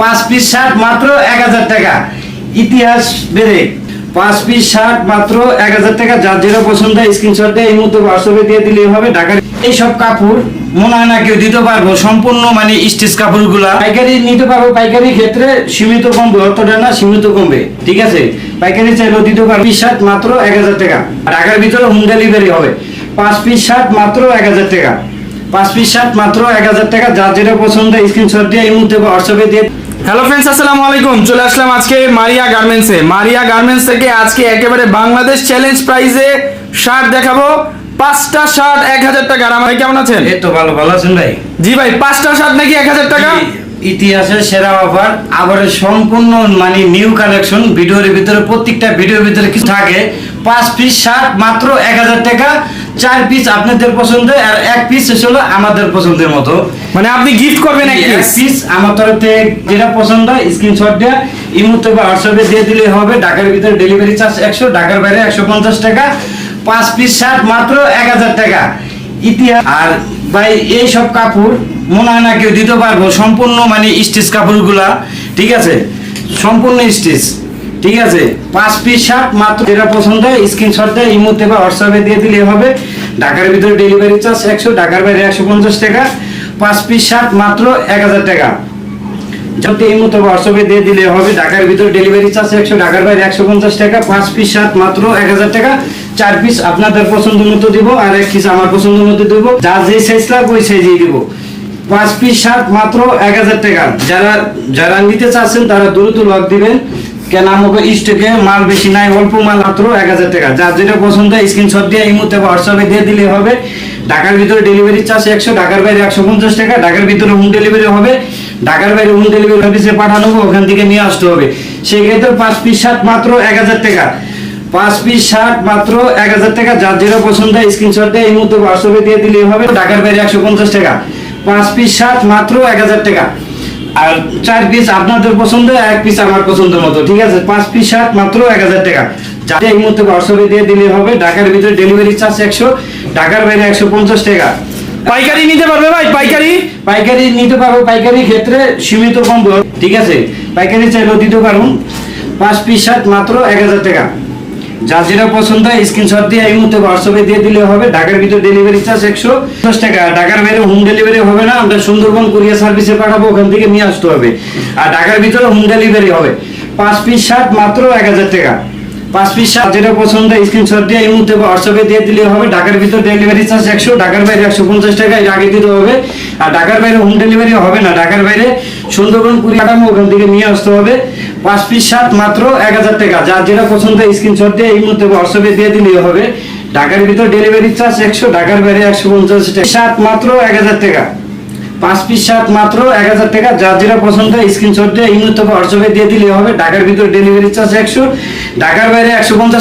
পাঁচ piece shirt মাত্র এক হাজার টাকা। ইতিহাস বেড়ে পাঁচ পিস শার্ট মাত্র এক হাজার টাকা। যার যেটা পছন্দ স্ক্রিনশট দিয়ে এই মুহূর্তে হোয়াটসঅ্যাপে দিয়ে দিলেই হবে। ঢাকার এইসব কাপড় মনে হয় না কেউ দিতে পারব। সম্পূর্ণ মানে স্টিচ কাপড়গুলা পাইকারি নিতে পারব। পাইকারি ক্ষেত্রে সীমিত কমবে, অতটা না, সীমিত কমবে। ঠিক আছে? পাইকারি চাইলেও দিতে পারব। পিস শার্ট মাত্র এক হাজার টাকা। ঢাকার ভিতরে হোম ডেলিভারি হবে। পাঁচ পিস শার্ট মাত্র এক হাজার টাকা। পাঁচ পিস শার্ট মাত্র এক হাজার টাকা। যার যেটা পছন্দ স্ক্রিনশট দিয়ে এই মুহূর্তে হোয়াটসঅ্যাপে দিয়ে হ্যালো ফ্রেন্ডস আসসালামু আলাইকুম। চলে আসলাম আজকে মারিয়া গার্মেন্টসে মারিয়া গার্মেন্টস থেকে আজকে একেবারে বাংলাদেশ চ্যালেঞ্জ প্রাইজে শার্ট দেখাবো। পাঁচটা শার্ট এক হাজার টাকা। আর আমার ভাই কেমন আছেন? এই তো ভালো ভালো আছেন ভাই? জি ভাই পাঁচটা শার্ট নাকি এক হাজার টাকা? ইতিহাসের সেরা অফার আবার সম্পূর্ণ মানে নিউ কালেকশন ভিডিওর ভিতরে প্রত্যেকটা ভিডিওর ভিতরে কিছু থাকে। পাঁচ পিস শার্ট মাত্র এক হাজার টাকা। চার পিস আপনাদের পছন্দ আর এক পিস হলো আমাদের পছন্দের মতো। মানে আপনি গিফট করবেন এক পিস আমার তরফ থেকে যেটা পছন্দ স্ক্রিনশট দিয়ে। এই মুহূর্তে বা হোয়াটসঅ্যাপে দিয়ে দিলে হবে। ঢাকার ভিতরে ডেলিভারি চার্জ একশো ঢাকার বাইরে একশো পঞ্চাশ টাকা। পাঁচ পিস শার্ট মাত্র এক হাজার টাকা। ইতিহাস আর ভাই এই সব কাপড় মনে হয় না কেউ দিতে পারব। সম্পূর্ণ মানে স্টিচ কাপড়গুলা ঠিক আছে? সম্পূর্ণ স্টিচ ঠিক আছে? পাঁচ পিস শার্ট মাত্র। যেটা পছন্দ হয় স্ক্রিনশট দিয়ে মুহূর্তে বা হোয়াটসঅ্যাপে দিয়ে দিলে হবে। ঢাকার ভিতরে ডেলিভারি চার্জ একশো, ঢাকার বাইরে একশো পঞ্চাশ টাকা। পাঁচ পিস শার্ট মাত্র এক হাজার টাকা। যত এই মতো হোয়াটসঅ্যাপে দিয়ে দিলে হবে, ঢাকার ভিতরে ডেলিভারি চার্জ একশো, ঢাকার বাইরে একশো পঞ্চাশ টাকা। পাঁচ পিস শার্ট মাত্র এক হাজার টাকা। চার পিস আপনাদের পছন্দ মতো দিব, আর এক পিস আমার পছন্দ মতো দিব। যার যে সাইজ লাগবে ওই সাইজেই দিব। পাঁচ পিস শার্ট মাত্র এক হাজার টাকা। যারা যারা নিতে চাচ্ছেন, তারা দ্রুত লক দিবেন। কেন আমাকে স্টকে মাল বেশি নাই, অল্প মাল মাত্র এক হাজার টাকা। যার যেটা পছন্দ স্ক্রিনশট দিয়ে এই মুহূর্তে হোয়াটসঅ্যাপে দিয়ে দিলে হবে। ঢাকার ভিতরে ডেলিভারি চার্জ একশো, ঢাকার বাইরে একশো পঞ্চাশ টাকা, ঢাকার ভিতরে হোম ডেলিভারি হবে। ঢাকার বাইরে হোম ডেলিভারি অফিসে পাঠানো হবে, ওখান থেকে নিয়ে আসতে হবে। সেক্ষেত্রে পাঁচ পিস শার্ট মাত্র এক হাজার টাকা। পাঁচ পিস শার্ট মাত্র এক হাজার টাকা। যার যেটা পছন্দ হয় স্ক্রিনশট দিয়ে এই মুহূর্তে হোয়াটসঅ্যাপে দিয়ে দিলে হবে। ঢাকার বাইরে একশো পঞ্চাশ টাকা। পাঁচ পিস শার্ট মাত্র এক হাজার টাকা। আর চার পিস আপনাদের পছন্দ এক পিস আমার পছন্দের মতো ঠিক আছে? পাঁচ পিস শার্ট মাত্র এক হাজার টাকা। যাতে এই মুহূর্তে হোয়াটসঅ্যাপে দিয়ে দিলে হবে ঢাকার ভিতরে ডেলিভারি চার্জ একশো ঢাকার বাইরে একশো পঞ্চাশ টাকা। পাইকারি নিতে পারবে ভাই পাইকারি? পাইকারি নিতে পারব পাইকারি ক্ষেত্রে সীমিত কম দর, ঠিক আছে? পাইকারি চাইলেও দিতে পারুন। পাঁচ পিস শার্ট মাত্র এক হাজার টাকা। যার যেটা পছন্দ হয় স্ক্রিনশট দিয়ে এই মুহূর্তে হোয়াটসঅ্যাপে দিয়ে দিলে হবে। ঢাকার ভিতরে ডেলিভারি চার্জ একশো দশ টাকা। ঢাকার বাইরে হোম ডেলিভারি হবে না। আমরা সুন্দরবন কুরিয়ার সার্ভিসে পাঠাবো, ওখান থেকে নিয়ে আসতে হবে। আর ঢাকার ভিতরে হোম ডেলিভারি হবে। পাঁচ পিস শার্ট মাত্র এক হাজার টাকা। পাঁচ পিস শার্ট, যেটা পছন্দ স্ক্রিনশট দিয়ে এই মুহূর্তে হোয়াটসঅ্যাপে দিয়ে দিলে হবে। ঢাকার ভিতর ডেলিভারি চার্জ একশো, ঢাকার বাইরে একশো পঞ্চাশ টাকা এর আগে দিতে হবে। আর ঢাকার বাইরে হোম ডেলিভারি হবে না। ঢাকার বাইরে সুন্দরবন কুড়ি কাটামো ওখান থেকে নিয়ে আসতে হবে। পাঁচ পিস শার্ট মাত্র এক হাজার টাকা। যার যেটা পছন্দ স্ক্রিনশট দিয়ে এই মুহূর্তে হোয়াটসঅ্যাপে দিয়ে দিলেই হবে। ঢাকার ভিতর ডেলিভারি চার্জ একশো, ঢাকার বাইরে একশো পঞ্চাশ টাকা। শার্ট মাত্র এক হাজার টাকা। পাঁচ পিস সাত মাত্র এক হাজার টাকা। যার যেটা পছন্দ স্ক্রিনশট দিয়ে মুহূর্তে হোয়াটসঅ্যাপে দিয়ে দিলে হবে। ঢাকার ভিতরে ডেলিভারি চার্জ একশো, ঢাকার বাইরে একশো পঞ্চাশ